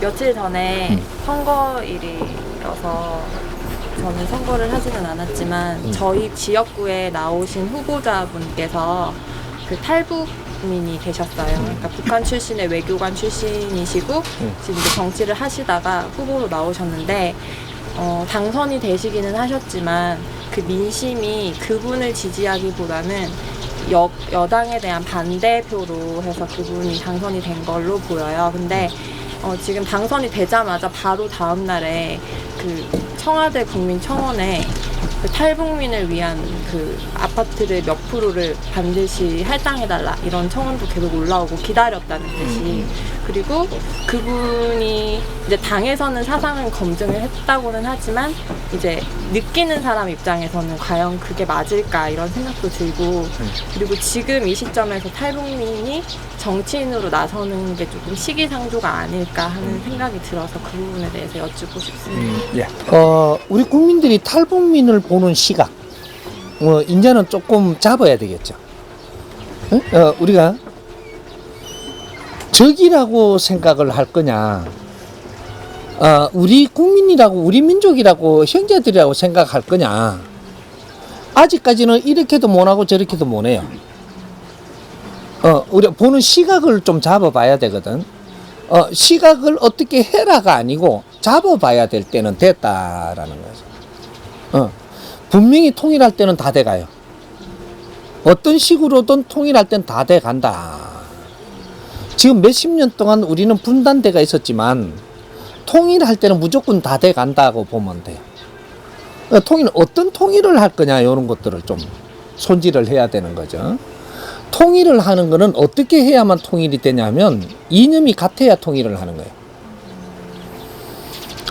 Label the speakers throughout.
Speaker 1: 며칠 전에
Speaker 2: 음.
Speaker 1: 선거일이어서 저는 선거를 하지는 않았지만
Speaker 2: 음.
Speaker 1: 저희 지역구에 나오신 후보자분께서 그 탈북민이 계셨어요. 그러니까 북한 출신의 외교관 출신이시고
Speaker 2: 음.
Speaker 1: 지금 이제 정치를 하시다가 후보로 나오셨는데 어, 당선이 되시기는 하셨지만 그 민심이 그분을 지지하기보다는 여, 여당에 대한 반대표로 해서 그분이 당선이 된 걸로 보여요. 근데 어, 지금 당선이 되자마자 바로 다음 날에 그 청와대 국민청원에 그 탈북민을 위한 그 아파트를 몇 프로를 반드시 할당해달라 이런 청원도 계속 올라오고 기다렸다는 듯이 그리고 그분이 이제 당에서는 사상을 검증을 했다고는 하지만 이제 느끼는 사람 입장에서는 과연 그게 맞을까 이런 생각도 들고 그리고 지금 이 시점에서 탈북민이 정치인으로 나서는 게 조금 시기상조가 아닐까 하는 생각이 들어서 그 부분에 대해서 여쭙고 싶습니다.
Speaker 2: 예. 어, 우리 국민들이 탈북민을 보는 시각, 뭐, 이제는 조금 잡아야 되겠죠. 응? 어, 우리가 적이라고 생각을 할 거냐, 어, 우리 국민이라고, 우리 민족이라고, 형제들이라고 생각할 거냐, 아직까지는 이렇게도 못하고 저렇게도 못해요. 어, 우리가 보는 시각을 좀 잡아봐야 되거든. 어, 시각을 어떻게 해라가 아니고 잡아봐야 될 때는 됐다라는 거죠. 어, 분명히 통일할 때는 다 돼가요. 어떤 식으로든 통일할 땐 다 돼간다. 지금 몇십 년 동안 우리는 분단대가 있었지만 통일할 때는 무조건 다 돼간다고 보면 돼요. 어, 통일은 어떤 통일을 할 거냐 이런 것들을 좀 손질을 해야 되는 거죠. 통일을 하는 거는 어떻게 해야만 통일이 되냐면 이념이 같아야 통일을 하는 거예요.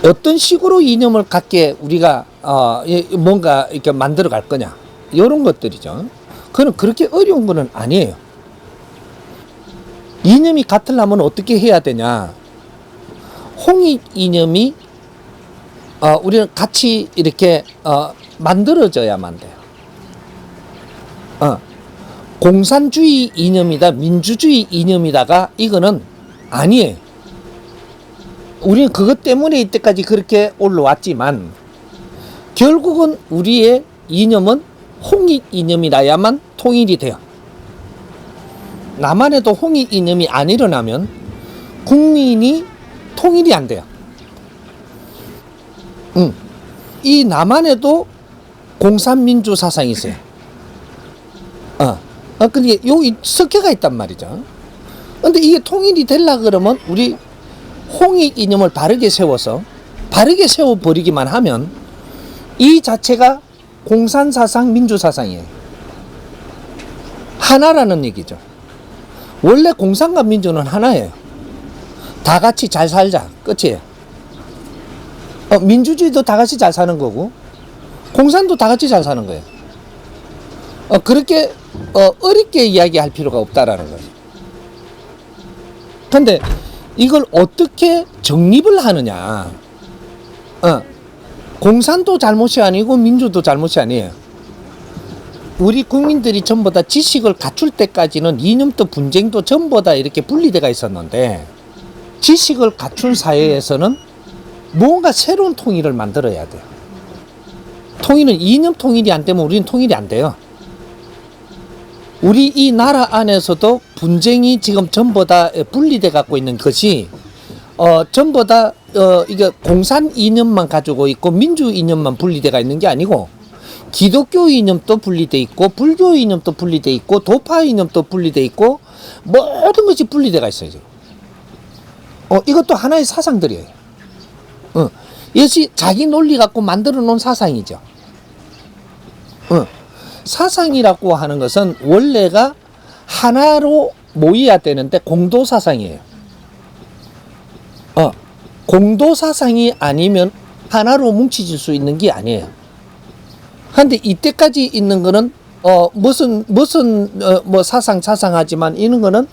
Speaker 2: 어떤 식으로 이념을 갖게 우리가 어, 이- 뭔가 이렇게 만들어 갈 거냐 이런 것들이죠. 그는 그렇게 어려운 거는 아니에요. 이념이 같으려면 어떻게 해야 되냐? 홍익 이념이 어, 우리는 같이 이렇게 어, 만들어져야만 돼요. 어. 공산주의 이념이다, 민주주의 이념이다가 이거는 아니에요. 우리는 그것 때문에 이때까지 그렇게 올라왔지만 결국은 우리의 이념은 홍익 이념이라야만 통일이 돼요. 남한에도 홍익 이념이 안 일어나면 국민이 통일이 안 돼요. 응. 이 남한에도 공산민주 사상이 있어요. 어. 아, 근데 여기 석회가 있단 말이죠. 근데 이게 통일이 되려 그러면 우리 홍익 이념을 바르게 세워서 바르게 세워버리기만 하면 이 자체가 공산사상, 민주사상이에요. 하나라는 얘기죠. 원래 공산과 민주는 하나예요. 다 같이 잘 살자. 끝이에요. 어, 민주주의도 다 같이 잘 사는 거고, 공산도 다 같이 잘 사는 거예요. 어, 그렇게 어, 어렵게 이야기할 필요가 없다라는 거죠. 근데 이걸 어떻게 정립을 하느냐? 어, 공산도 잘못이 아니고 민주도 잘못이 아니에요. 우리 국민들이 전부 다 지식을 갖출 때까지는 이념도 분쟁도 전부 다 이렇게 분리돼가 있었는데 지식을 갖춘 사회에서는 뭔가 새로운 통일을 만들어야 돼요. 통일은 이념 통일이 안 되면 우리는 통일이 안 돼요. 우리 이 나라 안에서도 분쟁이 지금 전부 다 분리돼 갖고 있는 것이 어 전부 다 어 이게 공산 이념만 가지고 있고 민주 이념만 분리돼가 있는 게 아니고 기독교 이념도 분리돼 있고 불교 이념도 분리돼 있고 도파 이념도 분리돼 있고 모든 것이 분리돼가 있어요 지금. 어 이것도 하나의 사상들이에요. 어 이것이 자기 논리 갖고 만들어 놓은 사상이죠. 어. 사상이라고 하는 것은 원래가 하나로 모여야 되는데 공도 사상이에요. 어, 공도 사상이 아니면 하나로 뭉치질 수 있는 게 아니에요. 근데 이때까지 있는 거는 어 무슨 무슨 어, 뭐 사상 사상하지만 이런 거는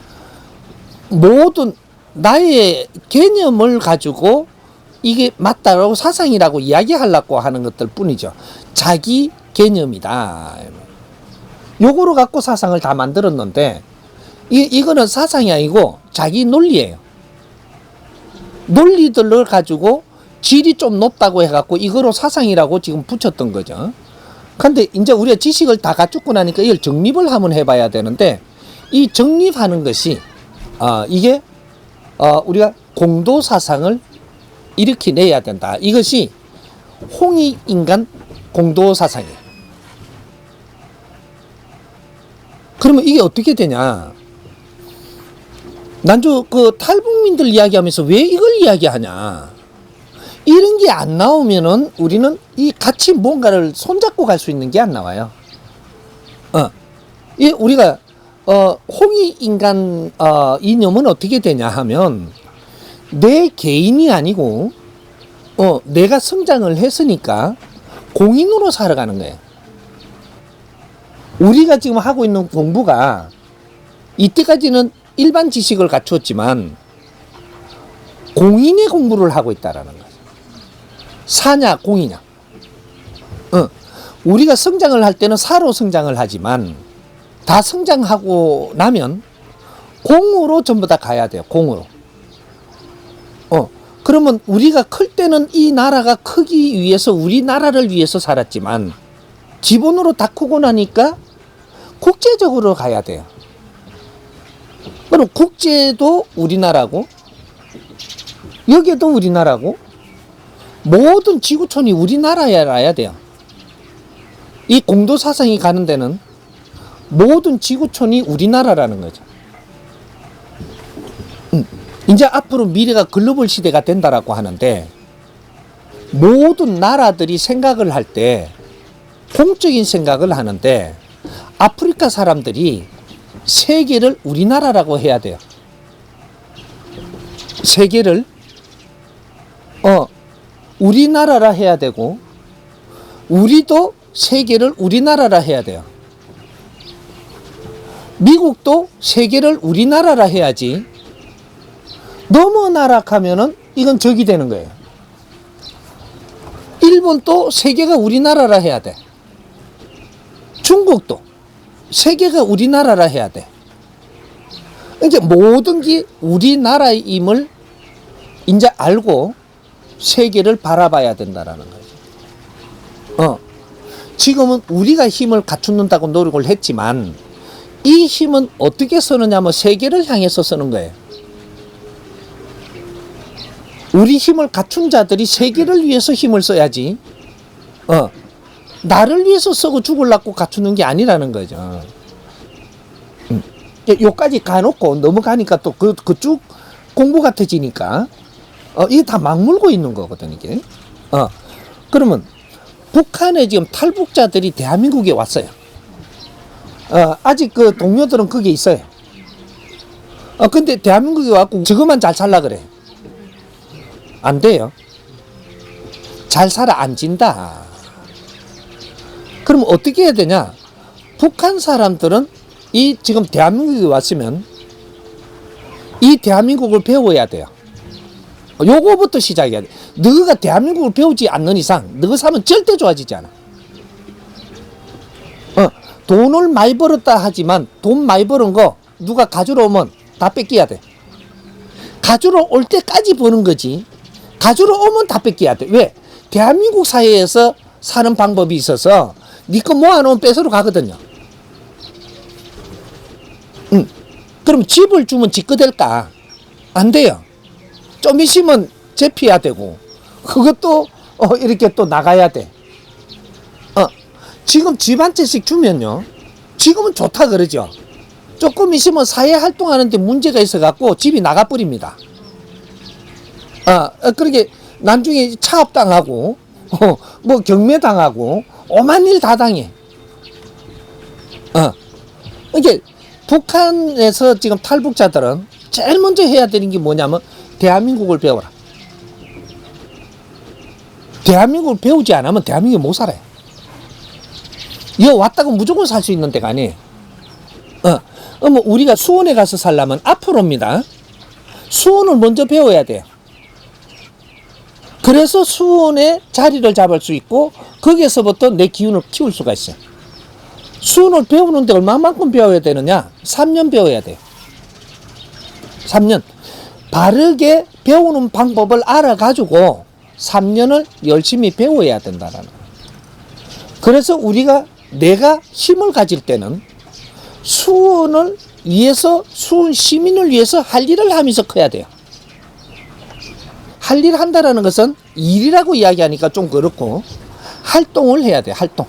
Speaker 2: 모든 나의 개념을 가지고 이게 맞다라고 사상이라고 이야기하려고 하는 것들 뿐이죠. 자기 개념이다. 요거로 갖고 사상을 다 만들었는데 이 이거는 사상이 아니고 자기 논리예요. 논리들을 가지고 질이 좀 높다고 해갖고 이거로 사상이라고 지금 붙였던 거죠. 근데 이제 우리가 지식을 다 갖추고 나니까 이걸 정립을 한번 해봐야 되는데 이 정립하는 것이 어, 이게 어, 우리가 공도 사상을 일으켜내야 된다. 이것이 홍익 인간 공도 사상이에요. 그러면 이게 어떻게 되냐? 난저 그 탈북민들 이야기하면서 왜 이걸 이야기하냐? 이런 게 안 나오면은 우리는 이 같이 뭔가를 손잡고 갈 수 있는 게 안 나와요. 어, 이 우리가 어 홍익 인간 어 이념은 어떻게 되냐 하면 내 개인이 아니고 어 내가 성장을 했으니까 공인으로 살아가는 거예요. 우리가 지금 하고 있는 공부가 이때까지는 일반 지식을 갖추었지만 공인의 공부를 하고 있다라는 거죠. 사냐 공이냐. 어, 우리가 성장을 할 때는 사로 성장을 하지만 다 성장하고 나면 공으로 전부 다 가야 돼요. 공으로. 어, 그러면 우리가 클 때는 이 나라가 크기 위해서 우리나라를 위해서 살았지만 기본으로 다 크고 나니까 국제적으로 가야 돼요. 그럼 국제도 우리나라고 여기도 우리나라고 모든 지구촌이 우리나라야 돼요. 이 공도 사상이 가는 데는 모든 지구촌이 우리나라라는 거죠. 음, 이제 앞으로 미래가 글로벌 시대가 된다라고 하는데 모든 나라들이 생각을 할 때 공적인 생각을 하는데 아프리카 사람들이 세계를 우리나라라고 해야 돼요. 세계를 어 우리나라라 해야 되고 우리도 세계를 우리나라라 해야 돼요. 미국도 세계를 우리나라라 해야지. 너무 나락하면은 이건 적이 되는 거예요. 일본도 세계가 우리나라라 해야 돼. 중국도 세계가 우리나라라 해야 돼. 이제 모든 게 우리나라임을 이제 알고 세계를 바라봐야 된다라는 거죠. 어. 지금은 우리가 힘을 갖춘다고 노력을 했지만 이 힘은 어떻게 쓰느냐면 세계를 향해서 쓰는 거예요. 우리 힘을 갖춘 자들이 세계를 위해서 힘을 써야지. 어. 나를 위해서 쓰고 죽을라고 갖추는 게 아니라는 거죠. 음. 요까지 가놓고 넘어가니까 또 그, 그쭉 공부 같아지니까, 어, 이게 다 막물고 있는 거거든, 이게. 어, 그러면, 북한에 지금 탈북자들이 대한민국에 왔어요. 어, 아직 그 동료들은 거기에 있어요. 어, 근데 대한민국에 왔고, 저것만 잘 살라 그래. 안 돼요. 잘 살아 안 진다. 그럼 어떻게 해야 되냐? 북한 사람들은 이 지금 대한민국에 왔으면 이 대한민국을 배워야 돼요. 요거부터 시작해야 돼. 너가 대한민국을 배우지 않는 이상 너가 사면 절대 좋아지지 않아. 어, 돈을 많이 벌었다 하지만 돈 많이 버는 거 누가 가지러 오면 다 뺏겨야 돼. 가지러 올 때까지 버는 거지. 가지러 오면 다 뺏겨야 돼. 왜? 대한민국 사회에서 사는 방법이 있어서 니거 모아놓으면 뺏으러 가거든요. 음. 그럼 집을 주면 집거 될까? 안 돼요. 좀 있으면 재피해야 되고, 그것도 어, 이렇게 또 나가야 돼. 어, 지금 집 한 채씩 주면요. 지금은 좋다 그러죠. 조금 있으면 사회 활동하는데 문제가 있어갖고 집이 나가버립니다. 아, 어, 그러게 나중에 차업당하고, 어, 뭐 경매당하고, 오만 일 다 당해. 어. 이게 북한에서 지금 탈북자들은 제일 먼저 해야 되는 게 뭐냐면 대한민국을 배워라. 대한민국을 배우지 않으면 대한민국에 못 살아요. 여 왔다고 무조건 살 수 있는 데가 아니에요. 어, 어머 우리가 수원에 가서 살려면 앞으로입니다. 수원을 먼저 배워야 돼요. 그래서 수원에 자리를 잡을 수 있고 거기에서부터 내 기운을 키울 수가 있어요. 수원을 배우는데 얼마만큼 배워야 되느냐? 3년 배워야 돼요. 3년. 바르게 배우는 방법을 알아가지고 3년을 열심히 배워야 된다라는. 그래서 우리가 내가 힘을 가질 때는 수원을 위해서 수원 시민을 위해서 할 일을 하면서 커야 돼요. 할 일 한다라는 것은 일이라고 이야기하니까 좀 그렇고 활동을 해야 돼. 활동.